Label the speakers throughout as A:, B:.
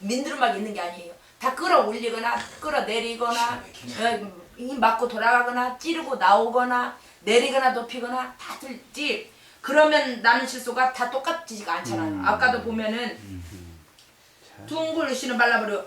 A: 민두르막 있는 게 아니에요. 다 끌어올리거나 끌어내리거나 어, 힘 맞고 돌아가거나 찌르고 나오거나 내리거나 높이거나 다 들지. 그러면 나는 실수가 다 똑같지가 않잖아요. 아까도 보면은 둥글 씨는 발라버려.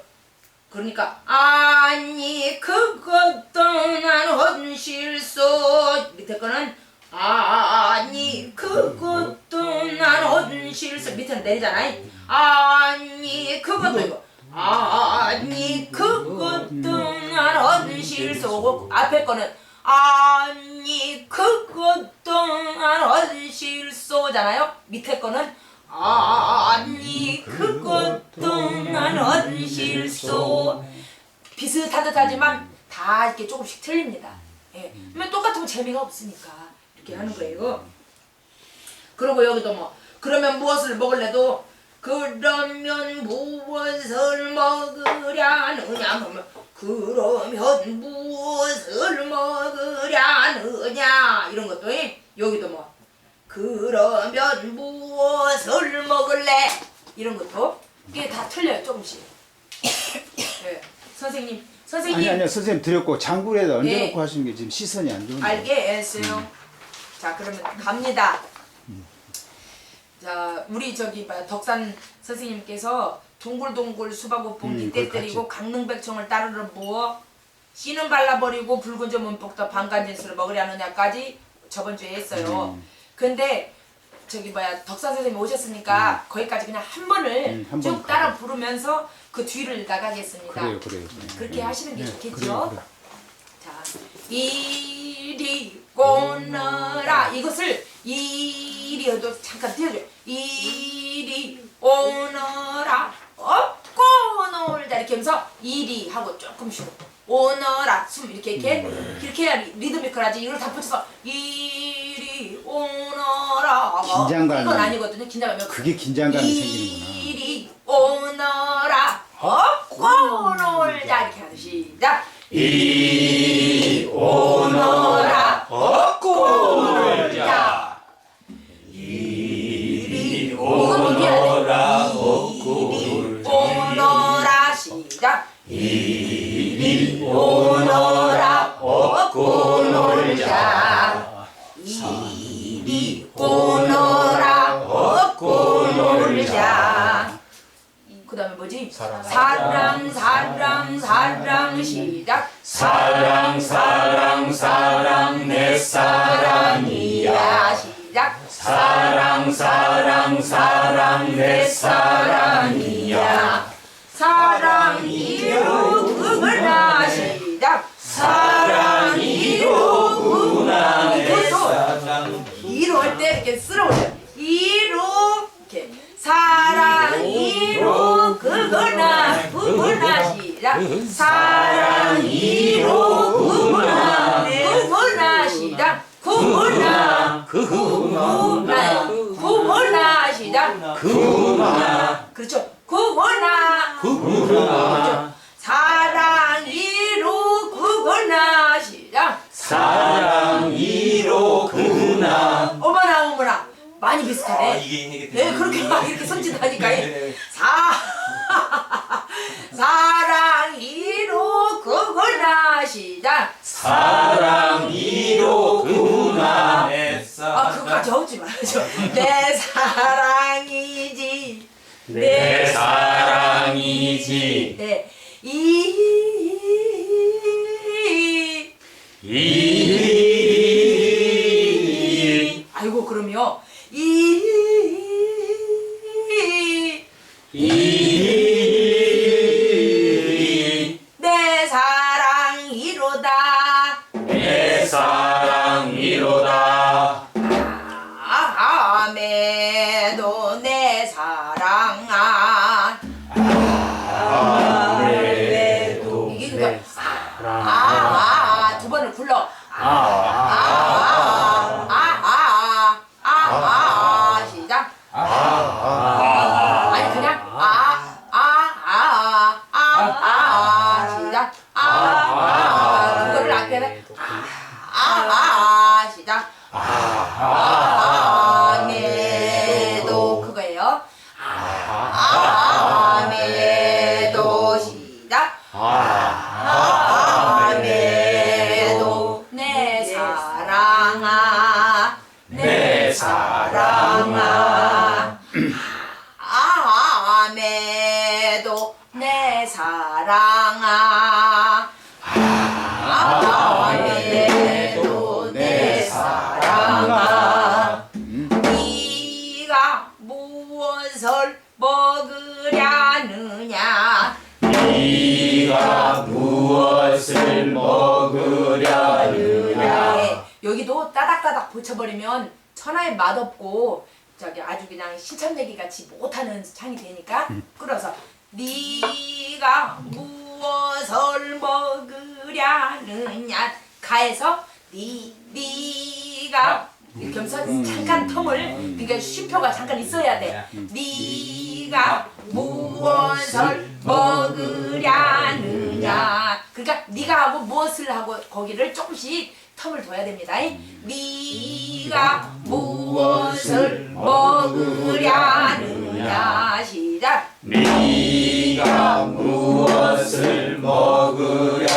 A: 그러니까 아니 그것도 난 헌실소 밑에 거는 아니 그것도 난 헌실소 밑에는 내리잖아. 아니 그것도 이거 아니 그것도 난 헌실소 앞에 거는 아니 그것도 난 헌실소잖아요. 밑에 거는 아니 그것도 난 헌실소 비슷한 듯 하지만 다 이렇게 조금씩 틀립니다. 예. 똑같으면 재미가 없으니까 이렇게 하는 거예요. 그리고 여기도 뭐 그러면 무엇을 먹을래도 그러면 무엇을 먹으려느냐 하면 그러면 무엇을 먹으려느냐 이런 것도 예. 여기도 뭐 그러면 무엇을 먹을래? 이런 것도 이게 다 틀려요 조금씩. 네. 선생님, 선생님
B: 아니 아니요 선생님 드렸고 장굴에다 얹어놓고
A: 네.
B: 하시는 게 지금 시선이 안 좋은데
A: 알겠어요. 자 그러면 갑니다. 자 우리 저기 봐 덕산 선생님께서 동글동글 수박우뽕
B: 음, 그걸
A: 때리고 강릉백청을 따르르 부어 씨는 발라버리고 붉은 점 문복도 반간진수를 먹으려느냐까지 저번 주에 했어요.
B: 음.
A: 근데 저기 뭐야 덕산 선생님 오셨으니까 거기까지 그냥 한 번을
B: 음, 한번
A: 쭉
B: 가고.
A: 따라 부르면서 그 뒤를 나가겠습니다.
B: 그래요 그래요
A: 그렇게 하시는 게
B: 네,
A: 좋겠죠? 자, 이리 오너라 이것을 이리여도 잠깐 띄워줘요. 이리 오너라. 업고 놀자 이렇게 하면서 이리 하고 조금 쉬고. 오너라. 숨 이렇게 이렇게 이렇게 해야 리- 리드미컬하지. 이걸 다 붙여서 이리 오너라.
B: 긴장감이-
A: 이건 아니거든요. 긴장하면
B: 그게 긴장감이 생기는구나.
A: 이리 오너라. 업고 놀자 이렇게 하는 시작. 이리 오너라 업고 놀자. 이리 오너라 업고 오너라 시작 이리 오너라 업고 놀자 이리 오너라 업고 놀자. 그 다음에 뭐지? 사랑 사랑
C: 내 사랑이야.
A: 사랑이로 그거나 시작 사랑이로구나 이로 할 때 이렇게 쓸어 올려 이렇게. 사랑이로 그거나 그거나 시작 사랑이로 그거나 그거나 시작 그거나 그거나 그거나 시작
C: 그나
A: 그렇죠 그거나
C: 그나
A: 사랑이로 그거나 시작
C: 사랑이로 그나
A: 어머나 어머나 많이
C: 아
A: 비슷하네
C: 이게 이게
A: 네 그렇게 막 이렇게 손짓하니까
C: 네.
A: 사 사랑이로 그거나 시작
C: 사랑이로 그나 내
A: 아 그거까지 하지 말아줘 내 사랑이지
C: 내 사랑이지
A: 네. 이
C: 이
A: 아이고 그럼요 이
C: 이 사랑아.
A: 아메도 내 사랑아.
C: 아메도
A: 내 사랑아. 먹으려느냐?
C: 네,
A: 여기도 따닥따닥 고쳐버리면 천하의 맛없고 저기 아주 그냥 신천내기 같이 못하는 창이 되니까 끌어서 네가 무엇을 먹으려느냐 가에서 네 네가 겸서 잠깐 텀을 그러니까 쉼표가 잠깐 있어야 돼. 네가 무엇을 먹으려느냐. 그러니까 네가 하고 무엇을 하고 거기를 조금씩 텀을 둬야 됩니다. 네가 무엇을 먹으려느냐? 시작.
C: 네가 무엇을 먹으려느냐?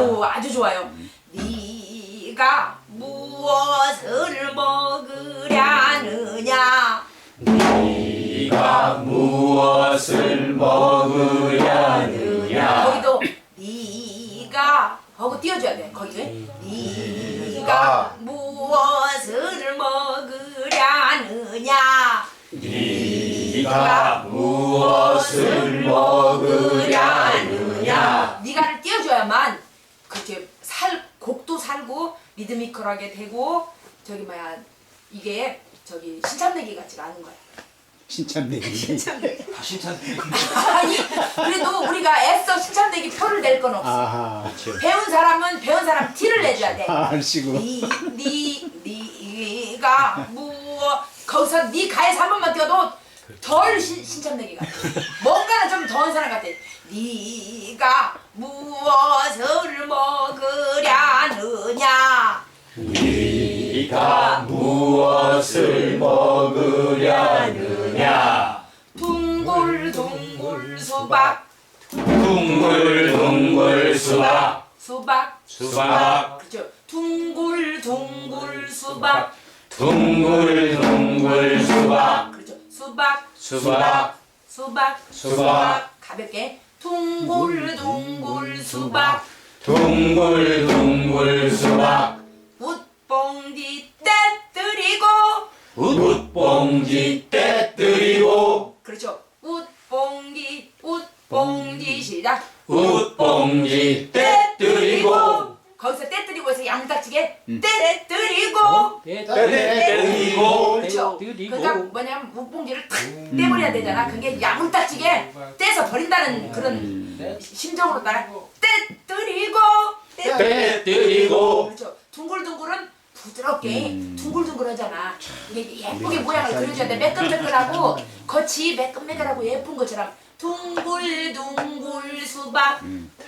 A: 오, 아주 좋아요. 네가 무엇을 먹으려느냐?
C: 네가 무엇을 먹으려느냐?
A: 거기도 네가 하고 띄워줘야 돼. 거기 네가 무엇을 먹으려느냐?
C: 네가 무엇을 먹으려느냐
A: 네가를 띄워줘야만 그렇게 살 곡도 살고 리드미컬하게 되고 저기 뭐야 이게 저기 신참내기 같지가 않은 거야.
B: 신참내기.
A: 아니 그래도 우리가 애써 신참내기 표를 낼 건 없어.
B: 아하.
A: 배운 사람은 배운 사람 티를 내줘야 돼.
B: 아, 알시고.
A: 니, 니, 니 가 무엇 거기서 니 가에서 한 번만 뛰어도 덜 신, 신참내기 같아. 뭔가는 좀 더한 사람 같아. 니가 무엇을 먹으려느냐?
C: 네가 무엇을 먹으려느냐
A: 수박,
C: 둥글둥글 수박.
A: 수박,
C: 수박.
A: 그죠? 둥글둥글 수박,
C: 둥글둥글 수박.
A: 그죠? 수박,
C: 수박.
A: 수박,
C: 수박.
A: 가볍게. 둥글둥글 수박.
C: 둥글둥글 수박.
A: 웃봉지 떼뜨리고
C: 웃봉지 떼뜨리고
A: 그렇죠 웃봉지 웃봉지 시작
C: 웃봉지 떼뜨리고
A: 거기서 떼뜨리고 해서 양딱지게 떼뜨리고
C: 떼뜨리고
A: 그렇죠 뭐냐면 웃봉지를 탁 떼버려야 되잖아 그게 야물딱지게 떼서 버린다는 그런 심정으로다가 떼뜨리고 떼
C: 떼뜨리고
A: 그렇죠. 둥글둥글은 부드럽게 둥글둥글하잖아. 이게 예쁘게 모양을 그려줘야 돼. 매끈매끈하고 겉이 매끈매끈하고 예쁜 것처럼 둥글둥글 수박.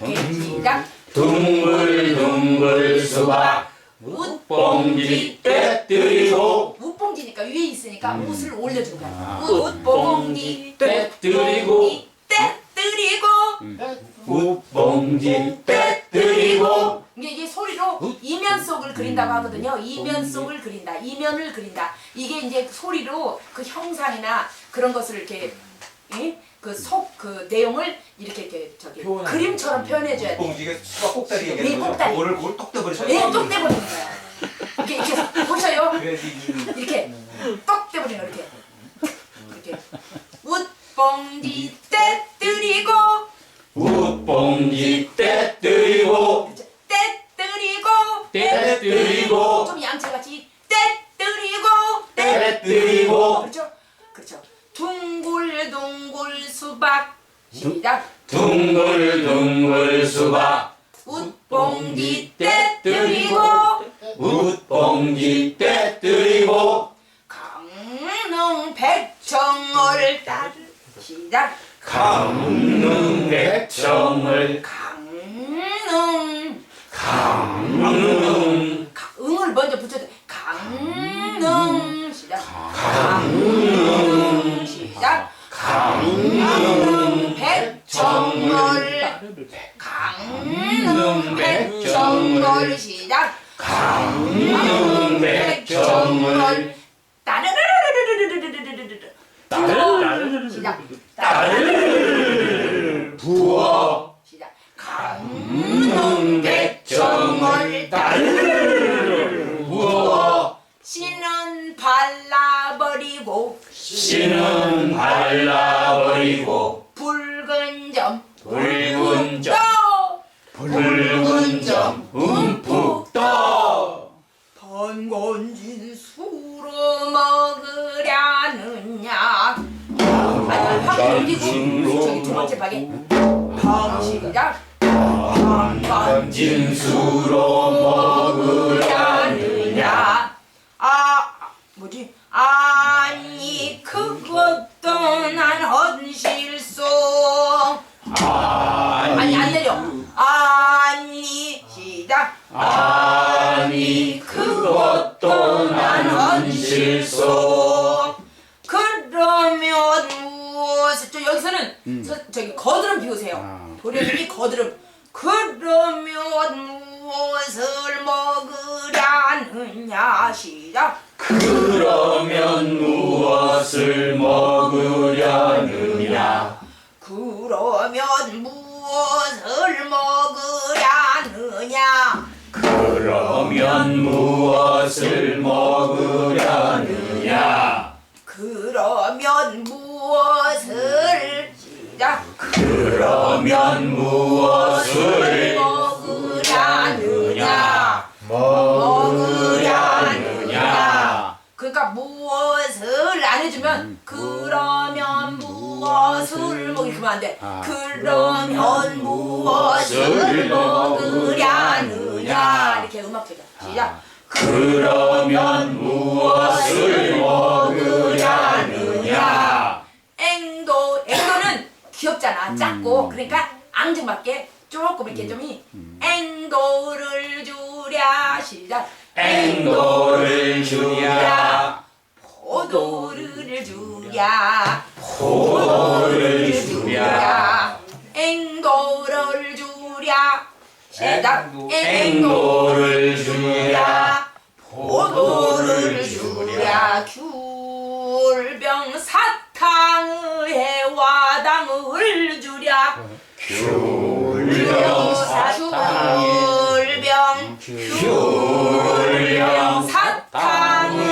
A: 오케이, 시작.
C: 둥글둥글 수박
A: 웃봉지
C: 떼뜨리고.
A: 웃봉지니까 위에 있으니까 옷을 올려준 거야. 웃봉지
C: 떼뜨리고.
A: 떼뜨리고.
C: 웃봉지 떼뜨리고.
A: 이게, 이게 소리로 이면 속을 그린다고 하거든요. 이면 속을 그린다. 이면을 그린다. 이게 이제 소리로 그 형상이나 그런 것을 이렇게 그 속 그 내용을 이렇게 이렇게 저기 그림처럼 표현해줘야 돼.
D: 봉지가 수박 꼭다리
A: 네,
D: 얘기하는 거죠?
A: 꼭다리.
D: 그거를 그걸 똑 떼버리셔야
A: 왜똑 떼버리는 거야? 이렇게 이렇게 보셔요.
D: 이-
A: 이렇게 똑 떼버리는 거 이렇게 이렇게 웃봉지 떼뜨리고
C: 웃봉지 떼뜨리고
A: 떼뜨리고
C: 떼뜨리고
A: 좀 양채같이 떼뜨리고
C: 떼뜨리고
A: 그렇죠? 그렇죠. 둥글 둥글 수박 시작.
C: 둥글둥글 수박
A: 웃봉지 떼뜨리고
C: 웃봉지 떼뜨리고
A: 강릉 백청을 따르 시작.
C: 강릉 백청을
A: 강 점.
C: 움푹 떠
A: 번건진 수로 먹으려느냐. 아니 황금지 저기 두 번째 박에. 방시작 방건
C: 진 수로
A: 먹으려느냐. 아 뭐지? 아니 그것도 난 헌실소. 내려 아니 시작.
C: 아니 그것도 난 헌실소.
A: 그러면 저 여기서는 저, 저기 거드름 비우세요.
B: 아.
A: 도련님이 거드름. 그러면 무엇을 먹으려느냐 시작.
C: 그러면 무엇을 먹으려느냐?
A: 그러면 무엇 을 먹으려느냐?
C: 그러면 무엇을 먹으려느냐?
A: 그러면 무엇을 시작
C: 그러면 무엇을
A: 먹으려느냐? 먹으려느냐? 그러니까 무엇을 안 해주면 그러면 무엇을 먹이 안돼
B: 아.
A: 그러면 무엇을 먹으려느냐. 이렇게 음악대죠 시작.
C: 그러면 무엇을 먹으려느냐.
A: 앵도 앵도는 귀엽잖아. 작고. 그러니까 앙증맞게 조금 이렇게 좀 이, 앵도를 주랴. 시작.
C: 앵도를 주랴.
A: 포도를 주랴
C: 포도를 주랴.
A: 앵도를 주랴. 시작
D: 앵도,
C: 앵도를 주랴.
A: 포도를 주랴. 귤병 사탕의 해와당을 주랴.
C: 귤병
A: 귤병
C: 귤병
A: 사탕의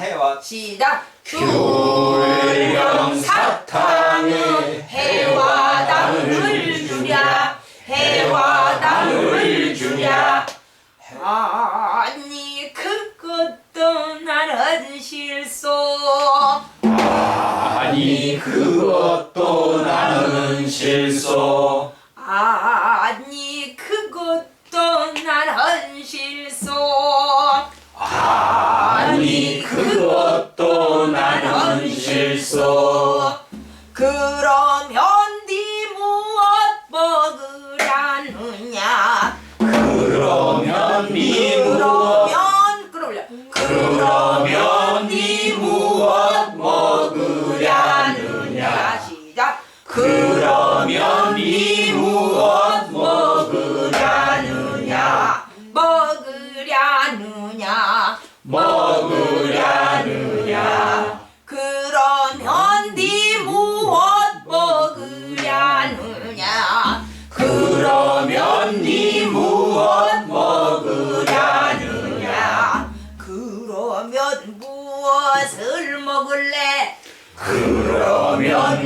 D: 해와
A: 시작.
C: 귤병 사탕 의
A: 해와당을 주랴 해와당을 주랴. 아니 그것도 나는 실소.
C: 아니 그것도 나는 실소.
A: 아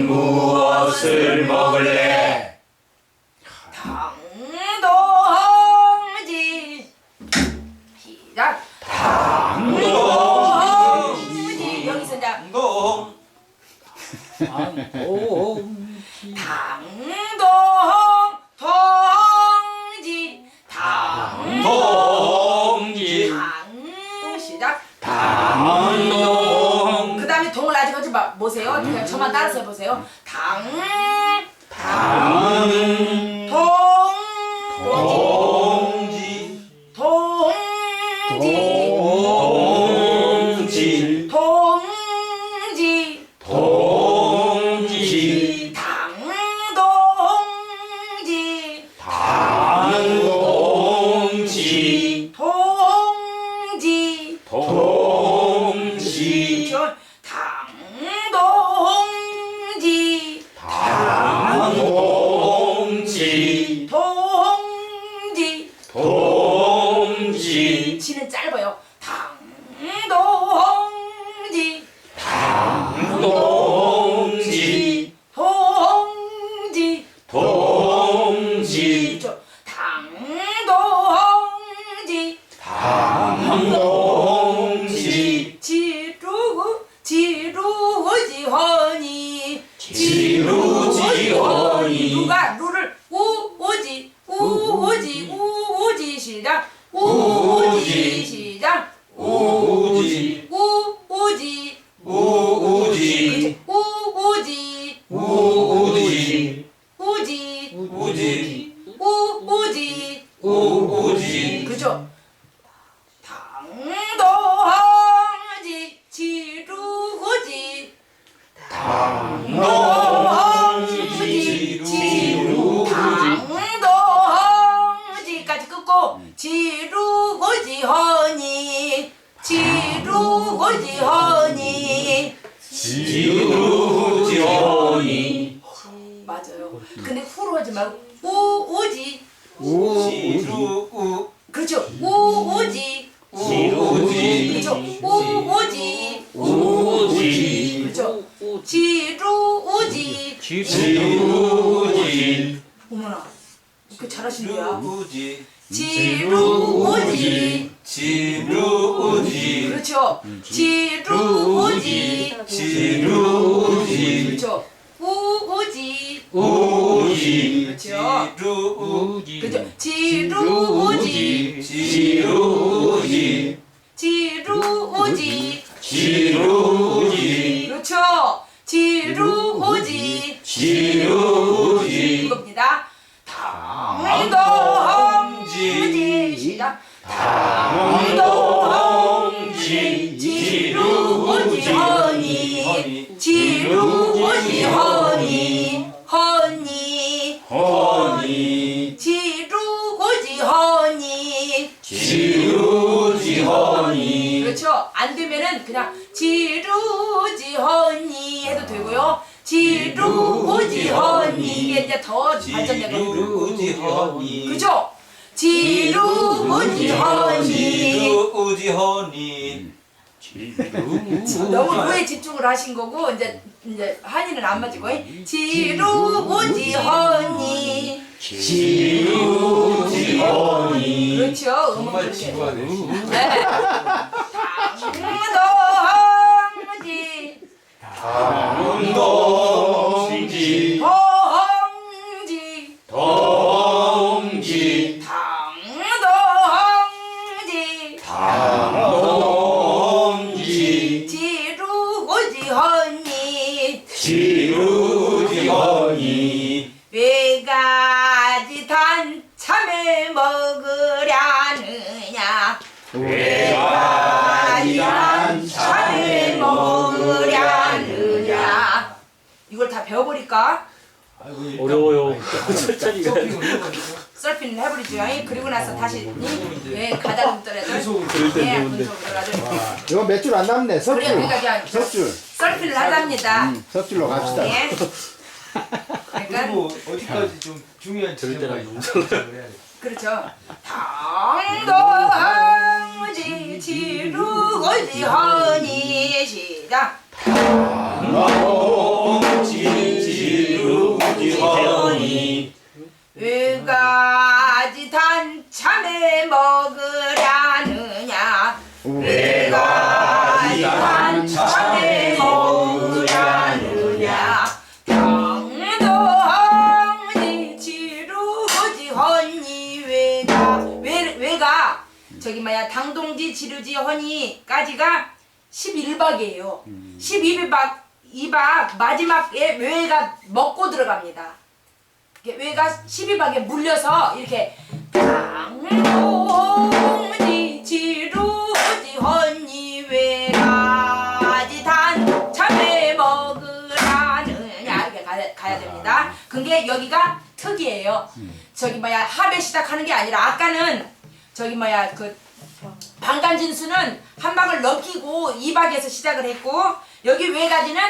A: 무엇을 먹을래 지루오지. 지루지. 그렇죠. 우오지. 우지. 그렇죠. 지루 그렇죠. 지루오지.
C: 지루지.
A: 지루오지.
C: 지루지.
A: 그렇죠. 지루오지.
C: 지루지.
A: 이겁니다. 당도함지. 시작 당도 안 되면은 그냥 지루지 허니 해도 되고요. 지루오지 허니 이게 이제 더 발전되거든요
D: 지루지 허니.
A: 그죠? 지루오지 허니.
D: 지루지 허니.
A: 너무 그에 집중을 하신 거고 이제 이제 한이는 안 맞을 거예요? 지루오지 허니.
C: 지루지 허니.
A: 그렇죠.
D: 정말 지루하네
A: 네. 당도항지
C: 당동
A: 이걸 다 배워버릴까?
E: 어려워요. 천천히 가.
A: 서핑을 해버리죠. 예, 그리고 나서 다시 예, 가다듬 떨어져.
E: 그럴 땐
A: 예,
E: 좋은데.
A: 분석을 하죠.
B: 이거 몇 줄 안 남네. 석
A: 그래,
B: 줄.
A: 그러니까 그냥
B: 석 줄.
A: 서핑을 하답니다.
B: 음, 석 줄로 갑시다.
A: 예. 그러니까
D: 그리고 어디까지 좀 중요한
E: 들을
D: 지점까지 해야 돼.
A: 그렇죠. 당도항지 지루고지 허니 시작.
C: 동지
A: 왜가지 단참에 먹으려느냐? 왜가지 단참에 먹으려느냐? 당도항지 지루고지 허니? 왜가 왜, 왜가? 저기 뭐야 당동지 지루지 허니까지가 11박이에요. 12박 2박 마지막에 왜가 먹고 들어갑니다 왜가 12박에 물려서 이렇게 당동지 지루지 허니 왜가지 단 참외 먹으라느냐 이렇게 가야, 가야 됩니다. 그게 여기가 특이해요. 저기 뭐야 합에 시작하는 게 아니라 아까는 저기 뭐야 그 방간진수는 한 박을 넘기고 2박에서 시작을 했고 여기 외가지는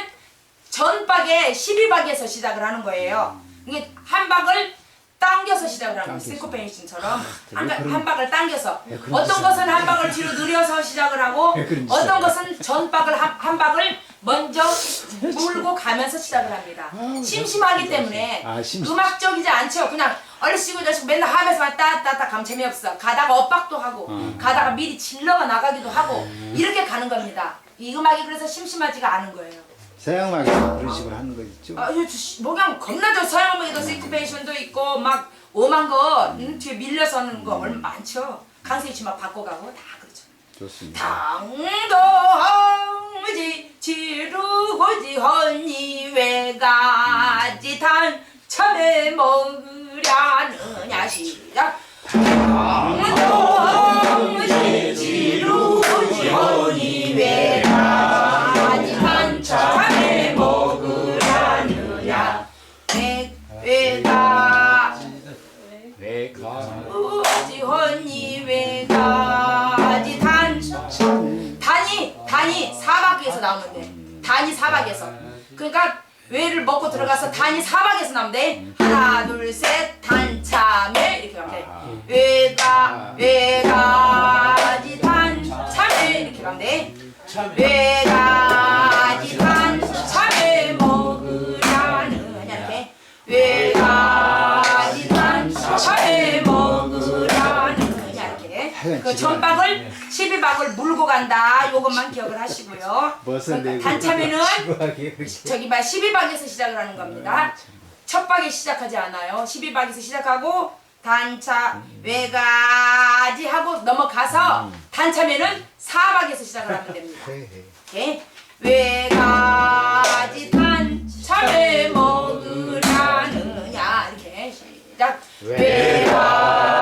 A: 전박에 12박에서 시작을 하는 거예요. 이게 한 박을 당겨서 시작을 하는 거예요. 싱코페이션처럼 한, 가- 한 박을 당겨서 어떤 것은 한 박을 뒤로 느려서 시작을 하고
B: 예, 그런
A: 어떤
B: 짓이야.
A: 것은 전 박을 한, 한 박을 먼저 물고 가면서 시작을 합니다. 심심하기 때문에
B: 아, 심심.
A: 음악적이지 않죠. 그냥 얼씨구 저씨구 맨날 합에서만 따따따 가면 재미없어. 가다가 엇박도 하고 가다가 미리 질러가 나가기도 하고 이렇게 가는 겁니다. 이 음악이 그래서 심심하지가 않은 거예요.
B: 서양음악에서 그런 식으로 하는 거 있죠.
A: 아, 이거 씨, 뭐 그냥 겁나죠. 서양음악에도 시크페이션도 있고 막 오만 거 음, 뒤에 밀려서 하는 거 얼마 많죠. 강세 치마 바꿔가고 다 그렇죠.
B: 좋습니다.
A: 당도항지 지루고지 허니 왜가지 단참에 먹으려느냐 시작 지루고지 나오면 돼. 단이 사박에서. 그러니까 외를 먹고 들어가서 단이 사박에서 나오면 돼. 하나 둘 셋 단참에 이렇게 가면 돼. 외가 외가지 단참에 이렇게 가면 돼. 외가
B: 하여간
A: 그
B: 지금
A: 천박을 12박을 물고 간다. 요것만 기억을 하시고요. 그러니까
B: 내고
A: 단참에는
B: 지루하게 그렇게.
A: 저기 봐 12박에서 시작을 하는 겁니다. 첫 박에 시작하지 않아요. 12박에서 시작하고 단차 외가지 하고 넘어가서 단참에는 4박에서 시작을 하면 됩니다. 이렇게 외가지 단참에 먹으라느냐 이렇게 시작 외가지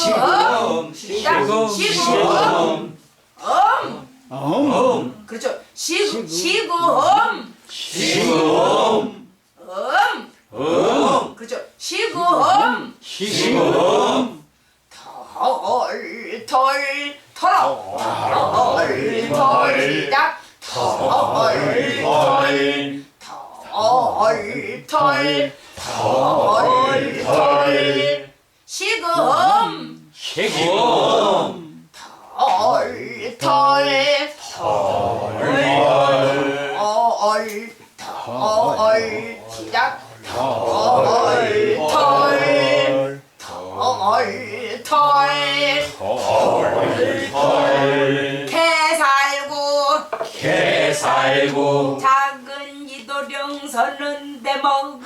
A: 시금 시작 시금 엄
B: 어,
A: 그렇죠. 시금 시금
C: 시금
A: 엄
C: 음.
A: 그렇죠. 시금
C: 시금
A: 털, 털, 털어. 털, 털, 시작. 털, 털, 털, 털, 털, 털. 시금,
C: 시금
A: 털, 털, 털, 털, 시작. 털, 털, 털, 털. 털개 살고
C: 개 살고
A: 먹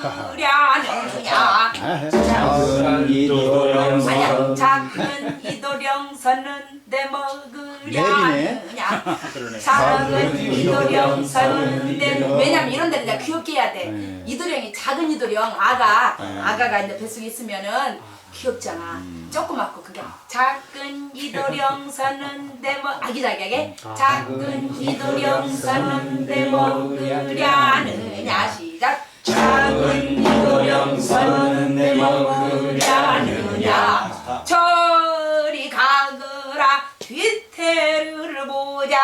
A: 으려느냐
B: 작은 이도령
A: 아니야 작은 이도령 서는데 먹으려느냐 작은 이도령 서는데 왜냐면 이런 데는 이제 귀엽게 해야 돼.
B: 네.
A: 이도령이 작은 이도령 아가 아가가 이제 뱃속에 있으면은 귀엽잖아. 조그맣고 그게 작은 이도령 서는데 뭐 아기자기하게 작은 이도령 서는데 먹으려느냐 시작 작은 이도령 서는데 먹으려느냐? 저리 가거라 뒤태를 보자.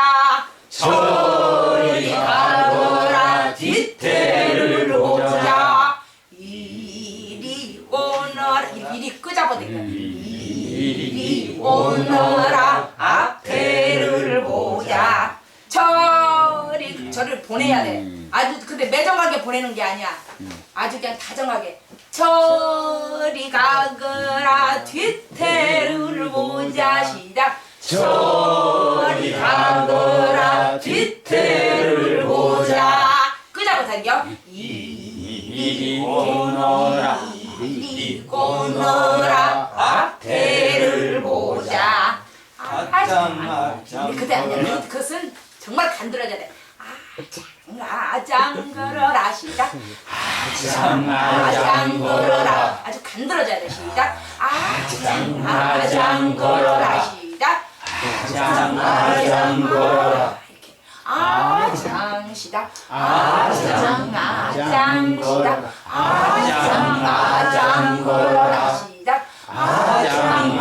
A: 저리 가거라 뒤태를 보자. 이리 오너라. 이리 끄잡아 대 이리 오너라 앞에를 보자. 저리 저를 보내야 돼 근데 매정하게 보내는 게 아니야. 아주 그냥 다정하게. 저리 가거라 뒤태를 보자 시작 저리 가거라 뒤태를 보자. 끄잡아 당겨
C: 이리 오너라
A: 이리 오너라 앞에를 보자.
D: 아짱 아짱
A: 그때 아니야 그- 그것은 정말 간들어야 돼 아 장 걸어라. 시작. 아장 걸어라. 아주 간들어져야 돼. 시작. 아장 아장 걸어라. 시작. 아장 걸어라. 이렇게. 아장. 시작. 아장 아장. 시작. 아장. 아장. 걸어라 시작. 아장 아장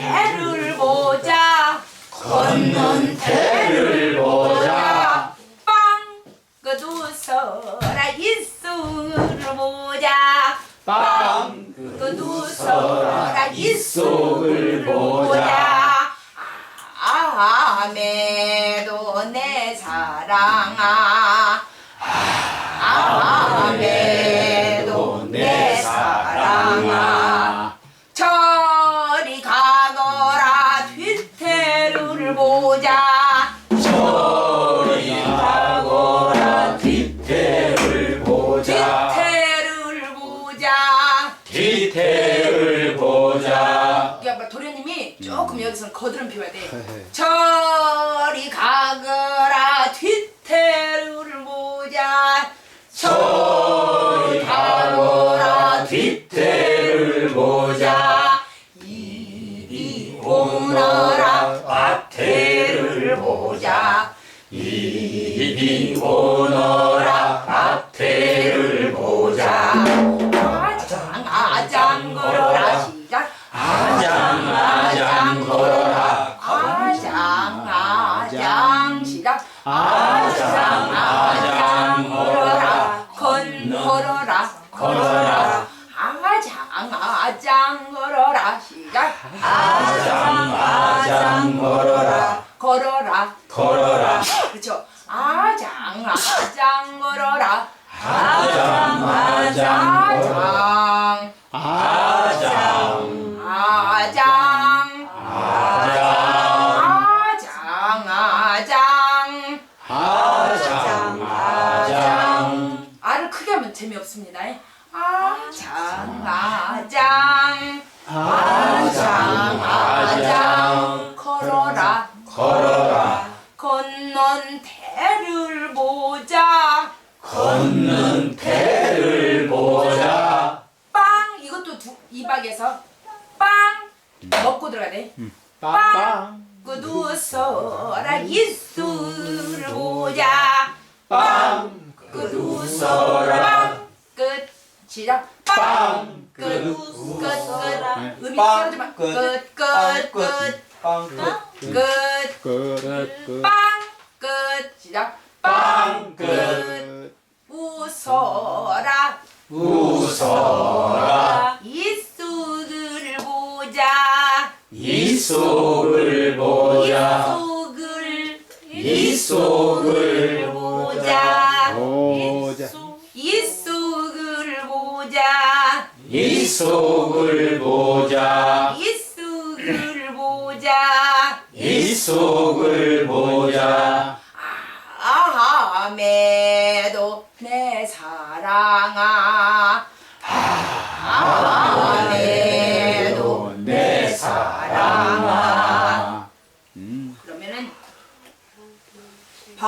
A: 대를 보자. 건넌 대를 보자. 빵 그두서라 이수를 보자. 빵 그두서라 이수를 보자. 아메도 내 사랑아
C: 보자.
A: 뒤태를 보자.
C: 뒤태를 보자.
A: 야, 뭐 도련님이 조금 여기서 거드름 피워야 돼. 저리 가거라. 뒤태를 보자. 저리 가거라.
C: 뒤태를 보자.
A: 이리 오너라. 앞태를 보자.
C: 이리 오너라
A: 걸어라.
C: 걸어라. 걸어라.
A: 그렇죠. 아장 아장 걸어라.
C: 아장 아장 걸어라
A: 끝 끝 끝 음이
D: 빵,
A: 떨어지마
D: 끝,
A: 끝끝끝 끝
D: 빵 끝
B: 끝 끝
A: 빵 끝 시작
B: 빵끝끝
A: 웃어라
C: 웃어라
A: 예수를 보자.
C: 이 속을 보자.
A: 이 속을
C: 이 속을
A: 속을
B: 보자.
A: 이 속을 보자.
C: 이 속을 보자. 아함에도 내 사랑아.
A: 아함에도 내 사랑아.